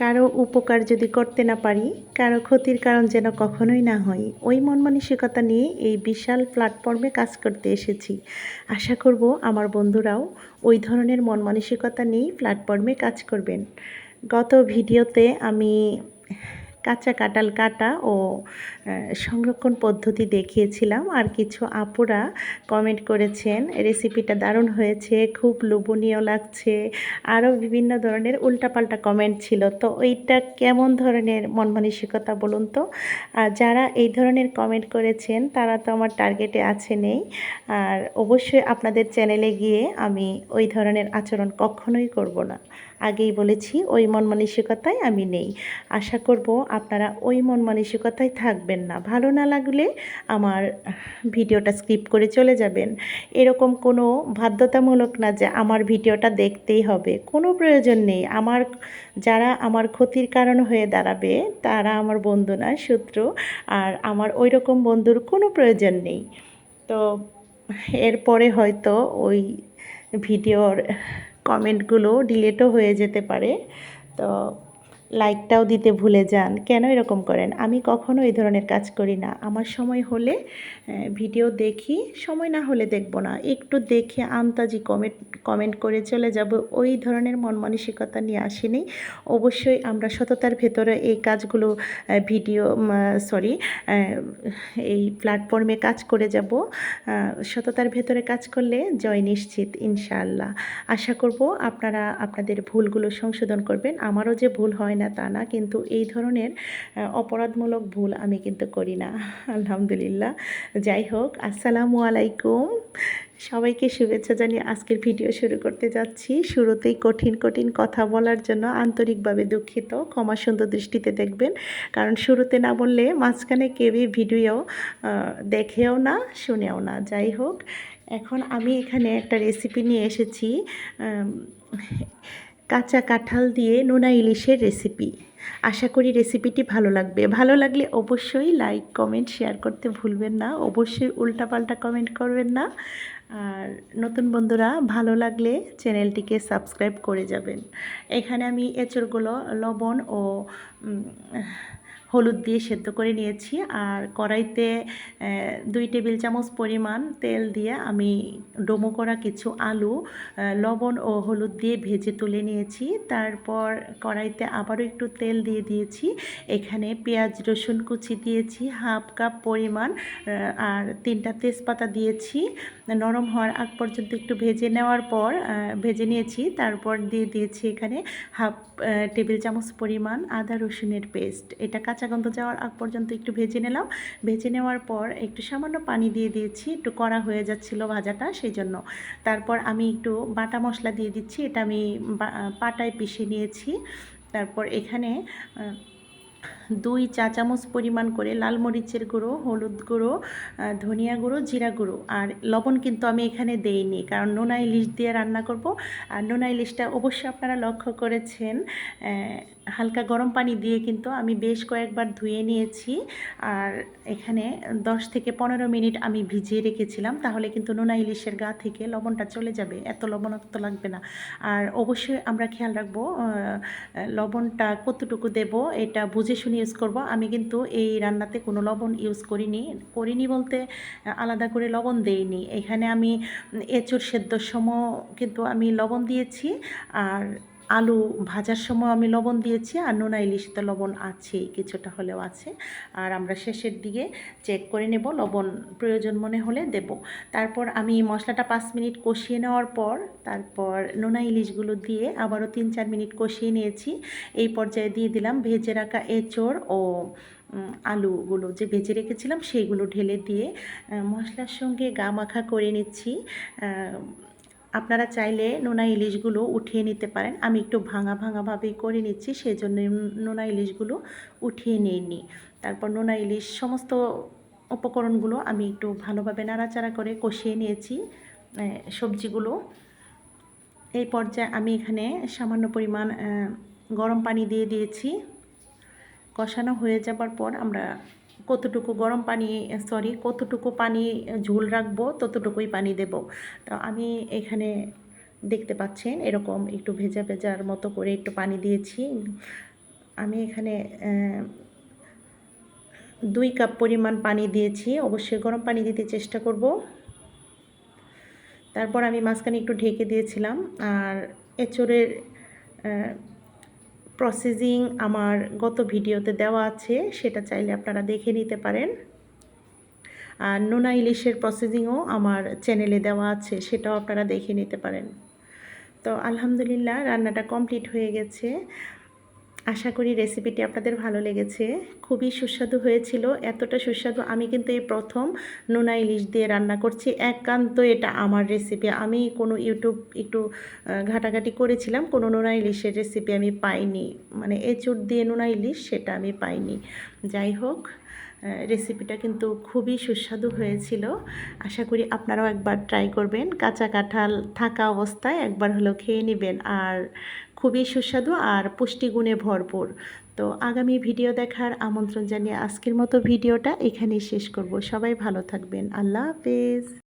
কারও উপকার যদি করতে না পারি, কারও ক্ষতির কারণ যেন কখনোই না হয়, ওই মন মানসিকতা নিয়ে এই বিশাল প্ল্যাটফর্মে কাজ করতে এসেছি। আশা করব আমার বন্ধুরাও ওই ধরনের মন মানসিকতা নিয়েই প্ল্যাটফর্মে কাজ করবেন। গত ভিডিওতে আমি কাঁচা কাঁঠাল কাটা ও সংরক্ষণ পদ্ধতি দেখিয়েছিলাম। আর কিছু আপুরা কমেন্ট করেছেন রেসিপিটা দারুণ হয়েছে, খুব লোভনীয় লাগছে। আরও বিভিন্ন ধরনের উল্টাপাল্টা কমেন্ট ছিল। তো ওইটা কেমন ধরনের মন মানসিকতা বলুন তো? আর যারা এই ধরনের কমেন্ট করেছেন, তারা তো আমার টার্গেটে আছে নেই। আর অবশ্যই আপনাদের চ্যানেলে গিয়ে আমি ওই ধরনের আচরণ কখনোই করব না। আগেই বলেছি, ওই মন মানসিকতায় আমি নেই। আশা করব আপনারা ওই মন মানসিকতায় থাকবেন না। ভালো না লাগলে আমার ভিডিওটা স্কিপ করে চলে যাবেন। এরকম কোনো বাধ্যতামূলক না যে আমার ভিডিওটা দেখতেই হবে। কোনো প্রয়োজন নেই। আমার, যারা আমার ক্ষতির কারণ হয়ে দাঁড়াবে, তারা আমার বন্ধু না, শত্রু। আর আমার ওই রকম বন্ধুর কোনো প্রয়োজন নেই। তো এরপরে হয়তো ওই ভিডিওর কমেন্টগুলো ডিলেটও হয়ে যেতে পারে। তো লাইকটাও দিতে ভুলে যান। কেন এরকম করেন? আমি কখনো এই ধরনের কাজ করি না। আমার সময় হলে ভিডিও দেখি। সময় না হলে দেখব না। একটু দেখে আন্তাজি কমেন্ট কমেন্ট করে চলে যাব। ওই ধরনের মন মানসিকতা নিয়ে আসিনি। অবশ্যই আমরা সততার ভেতরে এই কাজগুলো ভিডিও সরি এই প্ল্যাটফর্মে কাজ করে যাব। সততার ভেতরে কাজ করলে জয় নিশ্চিত, ইনশাআল্লাহ। আশা করব আপনারা আপনাদের ভুলগুলো সংশোধন করবেন। আমারও যে ভুল হয় না তা না, কিন্তু এই ধরনের অপরাধমূলক ভুল আমি কিন্তু করি না। আলহামদুলিল্লাহ। যাই হোক, আসসালামু আলাইকুম। সবাইকে শুভেচ্ছা জানিয়ে আজকের ভিডিও শুরু করতে যাচ্ছি। শুরুতেই কঠিন কঠিন কথা বলার জন্য আন্তরিকভাবে দুঃখিত। ক্ষমা সুন্দর দৃষ্টিতে দেখবেন। কারণ শুরুতে না বললে মাঝখানে কেউই ভিডিও দেখেও না, শুনেও না। যাই হোক, এখন আমি এখানে একটা রেসিপি নিয়ে এসেছি। কাঁচা কাঁঠাল দিয়ে নোনা ইলিশের রেসিপি। আশা করি রেসিপিটি ভালো লাগবে। ভালো লাগলে অবশ্যই লাইক, কমেন্ট, শেয়ার করতে ভুলবেন না। অবশ্যই উল্টাপাল্টা কমেন্ট করবেন না। আর নতুন বন্ধুরা, ভালো লাগলে চ্যানেলটিকে সাবস্ক্রাইব করে যাবেন। এখানে আমি এঁচড়গুলো, লবণ ও হলুদ দিয়ে সেদ্ধ করে নিয়েছি। আর কড়াইতে দুই টেবিল চামচ পরিমাণ তেল দিয়ে আমি ডোমো করা কিছু আলু লবণ ও হলুদ দিয়ে ভেজে তুলে নিয়েছি। তারপর কড়াইতে আবারও একটু তেল দিয়ে দিয়েছি। এখানে পেঁয়াজ, রসুন কুচি দিয়েছি, হাফ কাপ পরিমাণ আর তিনটা তেজপাতা দিয়েছি। নরম হওয়ার আগ পর্যন্ত একটু ভেজে নেওয়ার পর ভেজে নিয়েছি। তারপর দিয়ে দিয়েছি এখানে হাফ টেবিল চামচ পরিমাণ আদা রসুনের পেস্ট। এটা গন্ধ যাওয়ার আগ পর্যন্ত একটু ভেজে নিলাম। ভেজে নেওয়ার পর একটু সামান্য পানি দিয়ে দিয়েছি, একটু কড়া হয়ে যাচ্ছিল ভাজাটা সেই জন্য তারপর আমি একটু বাটা মশলা দিয়ে দিচ্ছি, এটা আমি পাটায় পিষে নিয়েছি। তারপর এখানে দুই চা চামচ পরিমাণ করে লাল মরিচের গুঁড়ো, হলুদ গুঁড়ো ধনিয়া গুঁড়ো, জিরা গুঁড়ো। আর লবণ কিন্তু আমি এখানে দেইনি, কারণ নোনা ইলিশ দিয়ে রান্না করব। আর নোনা ইলিশটা অবশ্যই আপনারা লক্ষ্য করেছেন হালকা গরম পানি দিয়ে কিন্তু আমি বেশ কয়েকবার ধুয়ে নিয়েছি। আর এখানে 10 থেকে পনেরো মিনিট আমি ভিজিয়ে রেখেছিলাম, তাহলে কিন্তু নোনা ইলিশের গা থেকে লবণটা চলে যাবে। এত লবণাক্ত লাগবে না। আর অবশ্যই আমরা খেয়াল রাখব লবণটা কতটুকু দেব, এটা বুঝে শুনে ইউজ করব। আমি কিন্তু এই রান্নাতে কোনো লবণ ইউজ করিনি। করিনি বলতে আলাদা করে লবণ দেইনি। এখানে আমি এঁচুর সেদ্ধ সময় কিন্তু আমি লবণ দিয়েছি। আর আলু ভাজার সময় আমি লবণ দিয়েছি আর নোনা ইলিশতে লবণ আছেই, কিছুটা হলেও আছে। আর আমরা শেষের দিকে চেক করে নেব, লবণ প্রয়োজন মনে হলে দেব। তারপর আমি মশলাটা পাঁচ মিনিট কষিয়ে নেওয়ার পর, তারপর নোনা ইলিশগুলো দিয়ে আবারও তিন চার মিনিট কষিয়ে নিয়েছি। এই পর্যায়ে দিয়ে দিলাম ভেজে রাখা এঁচড় ও আলুগুলো যে ভেজে রেখেছিলাম সেইগুলো ঢেলে দিয়ে মশলার সঙ্গে গা মাখা করে নিচ্ছি। আপনারা চাইলে নোনা ইলিশগুলো উঠিয়ে নিতে পারেন। আমি একটু ভাঙা ভাঙাভাবেই করে নিচ্ছি সেই জন্য নোনা ইলিশগুলো উঠিয়ে নিইনি। তারপর নোনা ইলিশ সমস্ত উপকরণগুলো আমি একটু ভালোভাবে নাড়াচাড়া করে কষিয়ে নিয়েছি সবজিগুলো। এই পর্যায়ে আমি এখানে সামান্য পরিমাণ গরম পানি দিয়ে দিয়েছি। কষানো হয়ে যাবার পর আমরা কতটুকু গরম পানি সরি কতটুকু পানি ঝোল রাখব, ততটুকুই পানি দেব। তো আমি এখানে দেখতে পাচ্ছেন, এরকম একটু ভেজা ভেজার মতো করে একটু পানি দিয়েছি। আমি এখানে দুই কাপ পরিমাণ পানি দিয়েছি। অবশ্যই গরম পানি দিতে চেষ্টা করব। তারপর আমি মাঝখানে একটু ঢেকে দিয়েছিলাম। আর এঁচড়ের প্রসেসিং আমার গত ভিডিওতে দেওয়া আছে, সেটা চাইলে আপনারা দেখে নিতে পারেন। আর নোনা ইলিশের প্রসেসিংও আমার চ্যানেলে দেওয়া আছে, সেটাও আপনারা দেখে নিতে পারেন। তো আলহামদুলিল্লাহ, রান্নাটা কমপ্লিট হয়ে গেছে। আশা করি রেসিপিটি আপনাদের ভালো লেগেছে। খুবই সুস্বাদু হয়েছিল, এতটা সুস্বাদু। আমি কিন্তু এই প্রথম নোনা ইলিশ দিয়ে রান্না করছি, একান্ত এটা আমার রেসিপি আমি কোনো ইউটিউব একটু ঘাটাঘাটি করেছিলাম, কোনো নোনা ইলিশের রেসিপি আমি পাইনি। মানে এঁচুড় দিয়ে নোনা ইলিশ, সেটা আমি পাইনি। যাই হোক রেসিপিটা কিন্তু খুবই সুস্বাদু হয়েছিল। আশা করি আপনারাও একবার ট্রাই করবেন। কাঁচা কাঁঠাল থাকা অবস্থায় একবার হলেও খেয়ে নেবেন। আর খুবই সুস্বাদু আর পুষ্টিগুণে ভরপুর। তো আগামী ভিডিও দেখার আমন্ত্রণ জানিয়ে আজকের মতো ভিডিওটা এখানেই শেষ করব। সবাই ভালো থাকবেন। আল্লাহ হাফেজ।